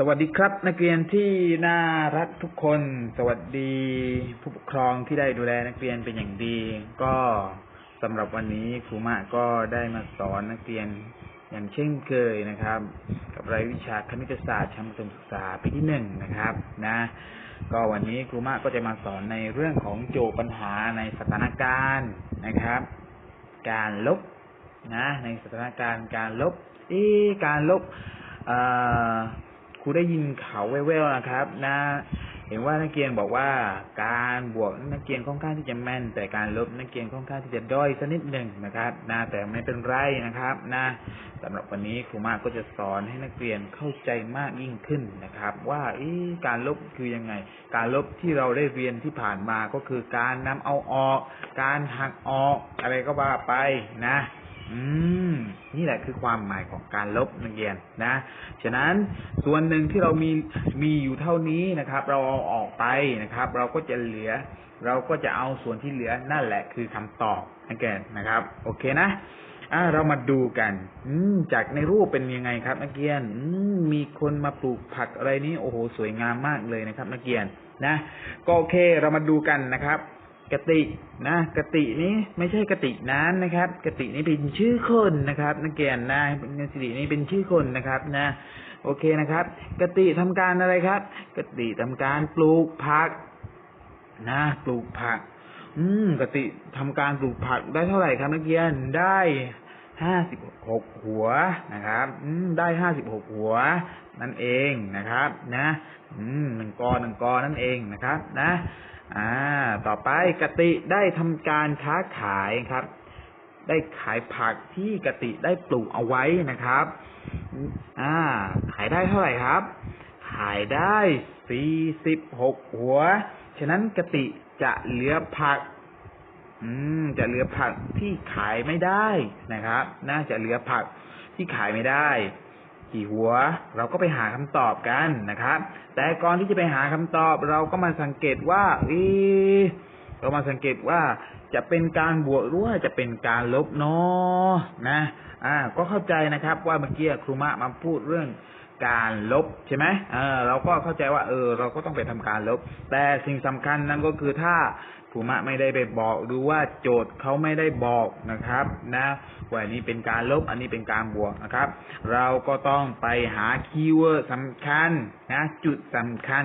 สวัสดีครับ นักเรียนที่น่ารักทุกคน สวัสดีผู้ปกครองที่ได้ดูแลนักเรียนเป็นอย่างดี ก็สำหรับวันนี้ครูมะก็ได้มาสอนนักเรียนอย่างเช่นเคยนะครับ กับรายวิชาคณิตศาสตร์ชั้นประถมศึกษาปีที่หนึ่งนะครับ นะ ก็วันนี้ครูมะก็จะมาสอนในเรื่องของโจทย์ปัญหาในสถานการณ์นะครับ การลบนะ ในสถานการณ์การลบอ๊ะการลบเอ่อ รูได้ยินเขาวแว่วๆนะครับ นะ เห็นว่านักเรียนบอกว่าการบวกนักเรียนค่อนข้างที่จะแม่น แต่การลบนักเรียนค่อนข้างที่จะด้อยสักนิดหนึ่งนะครับ นะแต่ไม่เป็นไรนะครับ นะสำหรับวันนี้ครูมากก็จะสอนให้นักเรียนเข้าใจมากยิ่งขึ้นนะครับ ว่าอการลบคือยังไง การลบที่เราได้เรียนที่ผ่านมาก็คือการนำเอาออก การหักออก อะไรก็ว่าไปนะ อืม นี่แหละคือความหมายของการลบนักเรียนนะ ฉะนั้นส่วนหนึ่งที่เรามีมีอยู่เท่านี้นะครับ เราเอาออกไปนะครับ เราก็จะเหลือ เราก็จะเอาส่วนที่เหลือนั่นแหละคือคำตอบนักเรียนนะครับ โอเคนะอ่าเรามาดูกัน อืม จากในรูปเป็นยังไงครับ นักเรียน อืม มีคนมาปลูกผักอะไรนี้โอ้โหสวยงามมากเลยนะครับ นักเรียนนะ ก็โอเค เรามาดูกันนะครับ กตินะกตินี้ไม่ใช่กตินั้นนะครับ กตินี้เป็นชื่อคนนะครับ นักเรียนนะกตินี้เป็นชื่อคนนะครับนะ โอเคนะครับ กติทำการอะไรครับ กติทำการปลูกผัก นะปลูกผัก อืมกติทำการปลูกผักได้เท่าไหร่ครับนักเรียนได้ห้าสิบหกหัวนะครับ อืมได้ห้าสิบหกหัว นั่นเองนะครับ นะ อืมหนึ่งกอหนึ่งกอนั่นเองนะครับ นะ อ่า ต่อไปกติได้ทำการค้าขายครับ ได้ขายผักที่กติได้ปลูกเอาไว้นะครับ อ่า ขายได้เท่าไหร่ครับ ขายได้สี่สิบหกหัว ฉะนั้นกติจะเหลือผัก อืม จะเหลือผักที่ขายไม่ได้นะครับ น่าจะเหลือผักที่ขายไม่ได้ กี่หัว เราก็ไปหาคำตอบกันนะครับ แต่ก่อนที่จะไปหาคำตอบเราก็มาสังเกตว่าออเรามาสังเกตว่าจะเป็นการบวกหรือว่าจะเป็นการลบเนาะนะ อ่า ก็เข้าใจนะครับ ว่าเมื่อกี้ครูมะมาพูดเรื่องการลบใช่ไหมเออเราก็เข้าใจว่า เออ เราก็ต้องไปทำการลบ แต่สิ่งสำคัญนั้นก็คือถ้า ครูมะไม่ได้ไปบอกหรือว่าโจทย์เขาไม่ได้บอกนะครับ นะว่าอันนี้เป็นการลบอันนี้เป็นการบวกนะครับ เราก็ต้องไปหาคีย์เวิร์ดสำคัญนะจุดสำคัญ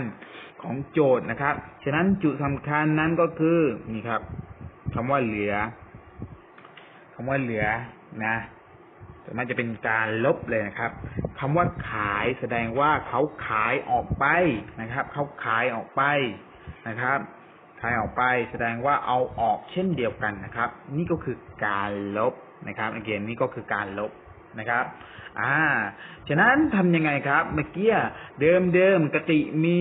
ของโจทย์นะครับ ฉะนั้นจุดสำคัญนั้นก็คือนี่ครับคำว่าเหลือคำว่าเหลือนะมันจะเป็นการลบเลยนะครับคำว่าขายแสดงว่าเขาขายออกไปนะครับ เขาขายออกไปนะครับ ขายออกไปแสดงว่าเอาออกเช่นเดียวกันนะครับ นี่ก็คือการลบนะครับนักเรียนนี่ก็คือการลบนะครับ อ่า ฉะนั้นทำยังไงครับ เมื่อกี้เดิมเดิมกติมี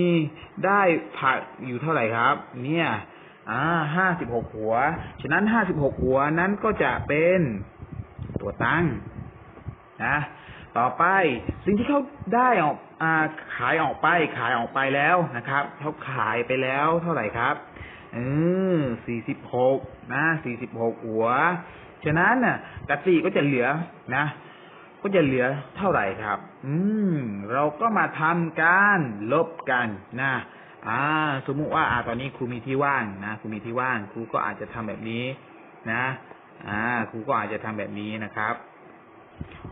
ได้ผักอยู่เท่าไหร่ครับ เนี่ย อ่าห้าสิบหกหัว ฉะนั้นห้าสิบหกหัวนั้นก็จะเป็นตัวตั้งนะ ต่อไปสิ่งที่เขาได้ออกอ่าขายออกไปขายออกไปแล้วนะครับเขาขายไปแล้วเท่าไหร่ครับ เออสี่สิบหกนะสี่สิบหกหัว ฉะนั้นน่ะกติก็จะเหลือนะ ก็จะเหลือเท่าไหร่ครับ อืม เราก็มาทำการลบกันนะอ่า สมมุติว่าอ่าตอนนี้ครูมีที่ว่างนะครูมีที่ว่าง ครูก็อาจจะทำแบบนี้นะ อ่า ครูก็อาจจะทำแบบนี้นะครับ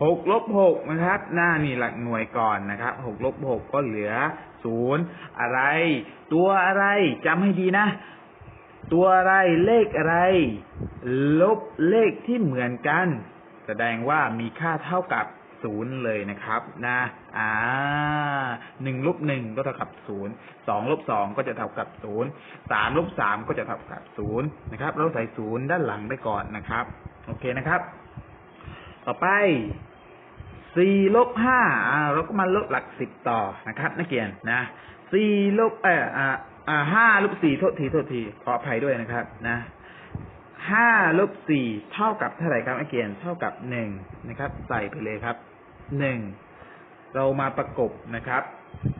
หกลบหกนะครับ หน้านี่หลักหน่วยก่อนนะครับหกลบหกก็เหลือศูนย์อะไร ตัวอะไรจำให้ดีนะ ตัวอะไรเลขอะไร ลบเลขที่เหมือนกัน แสดงว่ามีค่าเท่ากับศูนย์เลยนะครับ นะ อ่าหนึ่งลบหนึ่งก็เท่ากับศูนย์สองลบสองก็จะเท่ากับศูนย์สามลบสามก็จะเท่ากับศูนย์นะครับ เราใส่ศูนย์ด้านหลังไปก่อนนะครับ โอเคนะครับ ต่อไปสี่ลบห้าเราก็มาลบหลักสิบต่อนะครับ นักเรียนนะสี่ลบเอ่อ อ่าห้าลบสี่โทษทีโทษทีขออภัยด้วยนะครับ นะห้าลบสี่เท่ากับเท่าไหร่ครับนักเรียนเท่ากับหนึ่งนะครับ ใส่ไปเลยครับหนึ่งเรามาประกบนะครับ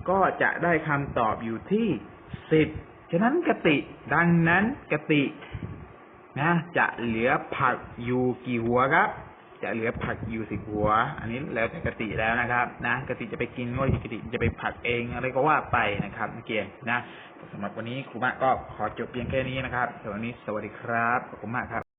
ก็จะได้คำตอบอยู่ที่สิบฉะนั้นกติ ดังนั้นกติ นะ จะเหลือผักอยู่กี่หัวครับ จะเหลือผักอยู่สิบหัว อันนี้แล้วแต่กติแล้วนะครับ นะกติจะไปกินว่ากติจะไปผักเองอะไรก็ว่าไปนะครับนักเรียนนะสำหรับวันนี้ครูมะก็ขอจบเพียงแค่นี้นะครับสำหรับวันนี้สวัสดีครับขอบคุณมากครับ